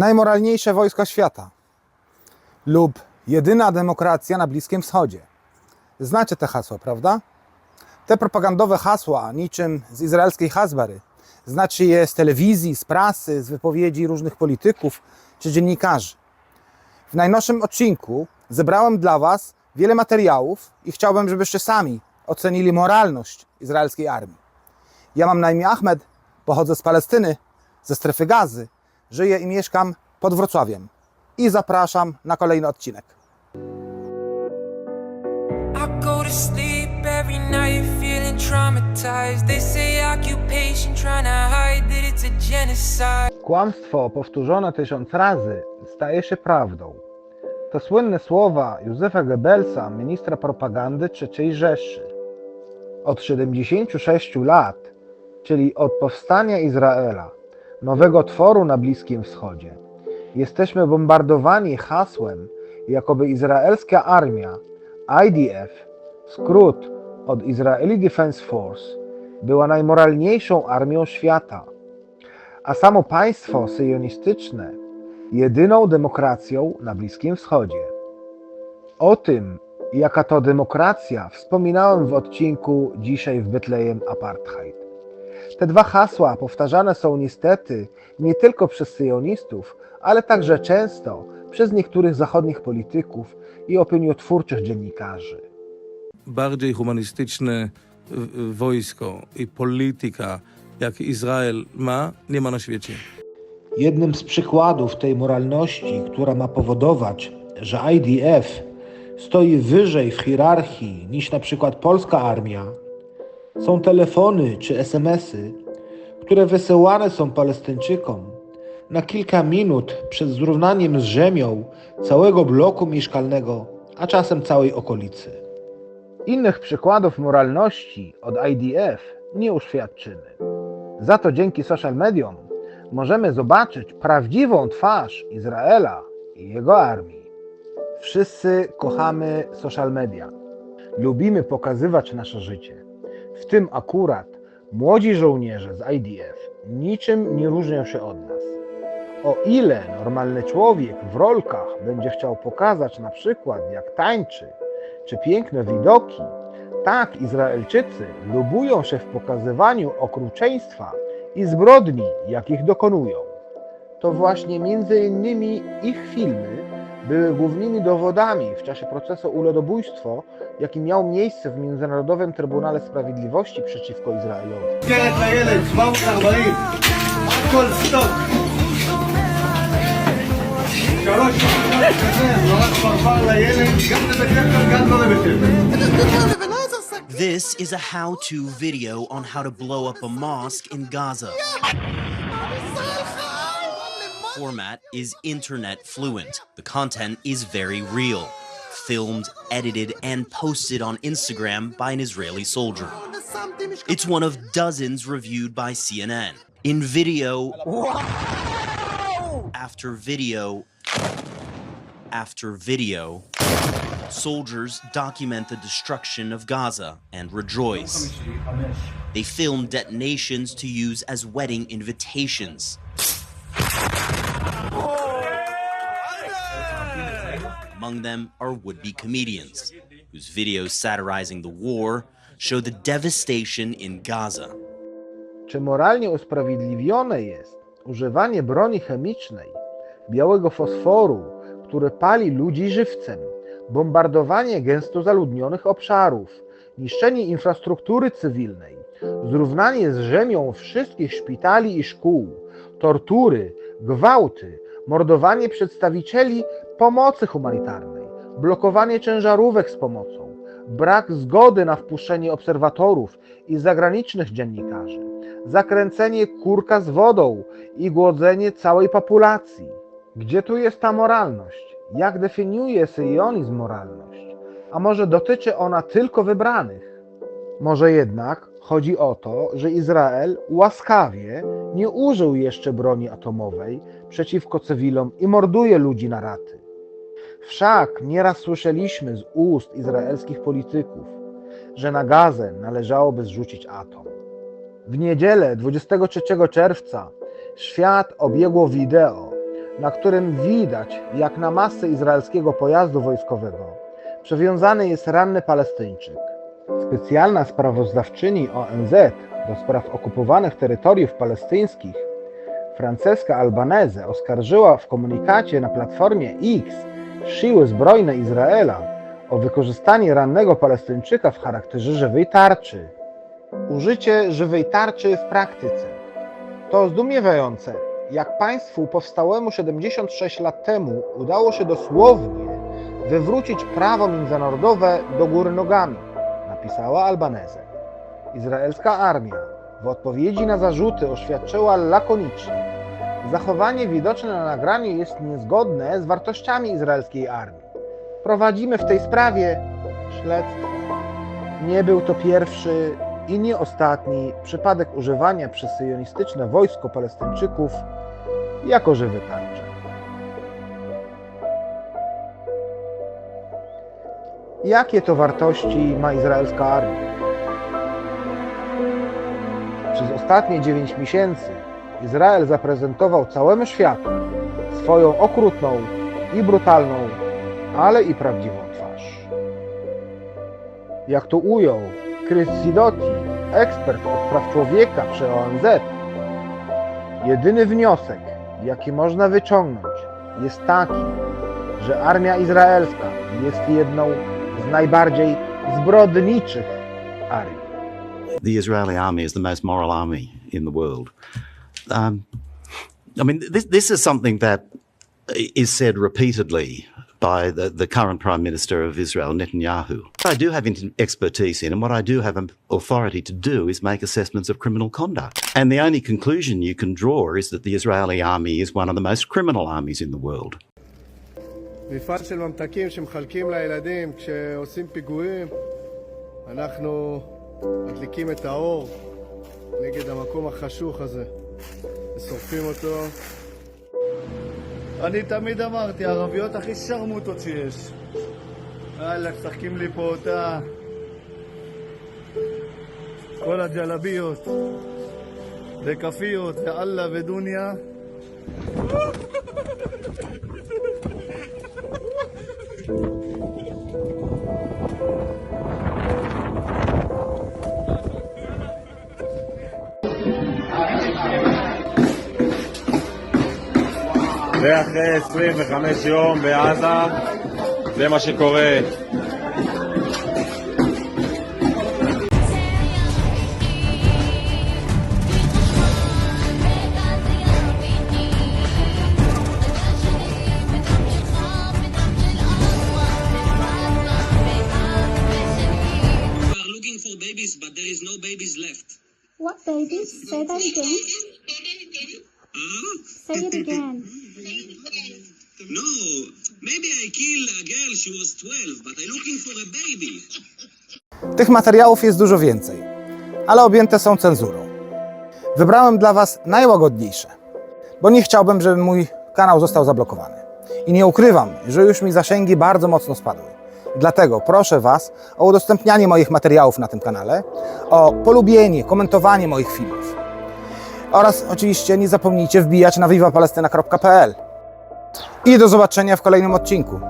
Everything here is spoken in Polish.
najmoralniejsze wojsko świata lub jedyna demokracja na Bliskim Wschodzie. Znacie te hasła, prawda? Te propagandowe hasła, niczym z izraelskiej Hasbary, znacie je z telewizji, z prasy, z wypowiedzi różnych polityków czy dziennikarzy. W najnowszym odcinku zebrałem dla Was wiele materiałów i chciałbym, żebyście sami ocenili moralność izraelskiej armii. Ja mam na imię Ahmed, pochodzę z Palestyny, ze strefy gazy, żyję i mieszkam pod Wrocławiem. I zapraszam na kolejny odcinek. Kłamstwo powtórzone tysiąc razy staje się prawdą. To słynne słowa Józefa Goebbelsa, ministra propagandy III Rzeszy. Od 76 lat, czyli od powstania Izraela, nowego tworu na Bliskim Wschodzie, jesteśmy bombardowani hasłem, jakoby izraelska armia, IDF, skrót od Israeli Defense Force, była najmoralniejszą armią świata a samo państwo syjonistyczne jedyną demokracją na Bliskim Wschodzie. O tym, jaka to demokracja, wspominałem w odcinku Dzisiaj w Betlejem Apartheid. Te dwa hasła powtarzane są niestety nie tylko przez syjonistów, ale także często przez niektórych zachodnich polityków i opiniotwórczych dziennikarzy. bardziej humanistyczne wojsko i polityka, jak Izrael ma, nie ma na świecie. Jednym z przykładów tej moralności, która ma powodować, że IDF stoi wyżej w hierarchii niż na przykład polska armia, są telefony czy SMS-y, które wysyłane są Palestyńczykom na kilka minut przed zrównaniem z ziemią całego bloku mieszkalnego, a czasem całej okolicy. Innych przykładów moralności od IDF nie uświadczymy. Za to dzięki social mediom możemy zobaczyć prawdziwą twarz Izraela i jego armii. Wszyscy kochamy social media. Lubimy pokazywać nasze życie. W tym akurat młodzi żołnierze z IDF niczym nie różnią się od nas. O ile normalny człowiek w rolkach będzie chciał pokazać na przykład jak tańczy, czy piękne widoki, tak Izraelczycy lubują się w pokazywaniu okrucieństwa i zbrodni, jakich dokonują. To właśnie między innymi ich filmy były głównymi dowodami w czasie procesu o jaki miał miejsce w Międzynarodowym Trybunale Sprawiedliwości przeciwko Izraelowi. This is a how-to video on how to blow up a mosque in Gaza. Format is internet fluent. The content is very real. Filmed, edited, and posted on Instagram by an Israeli soldier. It's one of dozens reviewed by CNN. In video after video after video, soldiers document the destruction of Gaza and rejoice. They film detonations to use as wedding invitations. Among them are would be comedians, whose videos satirizing the war show the devastation in Gaza. Czy moralnie usprawiedliwione jest używanie broni chemicznej, białego fosforu, który pali ludzi żywcem, bombardowanie gęsto zaludnionych obszarów, niszczenie infrastruktury cywilnej, zrównanie z ziemią wszystkich szpitali i szkół, tortury, gwałty, mordowanie przedstawicieli pomocy humanitarnej, blokowanie ciężarówek z pomocą, brak zgody na wpuszczenie obserwatorów i zagranicznych dziennikarzy, zakręcenie kurka z wodą i głodzenie całej populacji. Gdzie tu jest ta moralność? Jak definiuje syjonizm moralność? A może dotyczy ona tylko wybranych? Może jednak chodzi o to, że Izrael łaskawie nie użył jeszcze broni atomowej przeciwko cywilom i morduje ludzi na raty. Wszak nieraz słyszeliśmy z ust izraelskich polityków, że na Gazę należałoby zrzucić atom. W niedzielę 23 czerwca świat obiegło wideo, na którym widać, jak na masę izraelskiego pojazdu wojskowego przewiązany jest ranny Palestyńczyk. Specjalna sprawozdawczyni ONZ do spraw okupowanych terytoriów palestyńskich Franceska Albanese oskarżyła w komunikacie na platformie X siły zbrojne Izraela o wykorzystanie rannego Palestyńczyka w charakterze żywej tarczy. Użycie żywej tarczy w praktyce. To zdumiewające, jak państwu powstałemu 76 lat temu udało się dosłownie wywrócić prawo międzynarodowe do góry nogami, napisała Albanese. Izraelska armia w odpowiedzi na zarzuty oświadczyła lakonicznie, zachowanie widoczne na nagraniu jest niezgodne z wartościami izraelskiej armii. Prowadzimy w tej sprawie śledztwo. Nie był to pierwszy i nie ostatni przypadek używania przez syjonistyczne wojsko Palestyńczyków jako żywe tarcze. Jakie to wartości ma izraelska armia? Przez ostatnie 9 miesięcy Izrael zaprezentował całemu światu swoją okrutną i brutalną, ale i prawdziwą twarz. Jak to ujął Chris Sidoti, ekspert od praw człowieka przy ONZ, jedyny wniosek, jaki można wyciągnąć, jest taki, że armia izraelska jest jedną z najbardziej zbrodniczych armii. the Israeli army is the most moral army in the world. Um, I mean, this, this is something that is said repeatedly by the, the current Prime Minister of Israel, Netanyahu. What I do have expertise in and what I do have authority to do is make assessments of criminal conduct. And the only conclusion you can draw is that the Israeli army is one of the most criminal armies in the world. מפעל של ממתקים שמחלקים לילדים כשעושים פיגועים. אנחנו מדליקים את האור נגד המקום החשוך הזה ושורפים אותו. אני תמיד אמרתי, ערביות הכי שרמוטות שיש. יאללה, משחקים לי פה אותה. כל הג'לביות, וכאפיות, ואללה ודוניה. ואחרי 25 יום בעזה, זה מה שקורה. Babies, but there is no babies left. What babies? Say that again. Say it again. No, maybe I killed a girl, she was 12, but I'm looking for a baby. Tych materiałów jest dużo więcej, ale objęte są cenzurą. Wybrałem dla Was najłagodniejsze, bo nie chciałbym, żeby mój kanał został zablokowany. I nie ukrywam, że już mi zasięgi bardzo mocno spadły. Dlatego proszę Was o udostępnianie moich materiałów na tym kanale, o polubienie, komentowanie moich filmów. Oraz oczywiście nie zapomnijcie wbijać na vivapalestyna.pl. I do zobaczenia w kolejnym odcinku.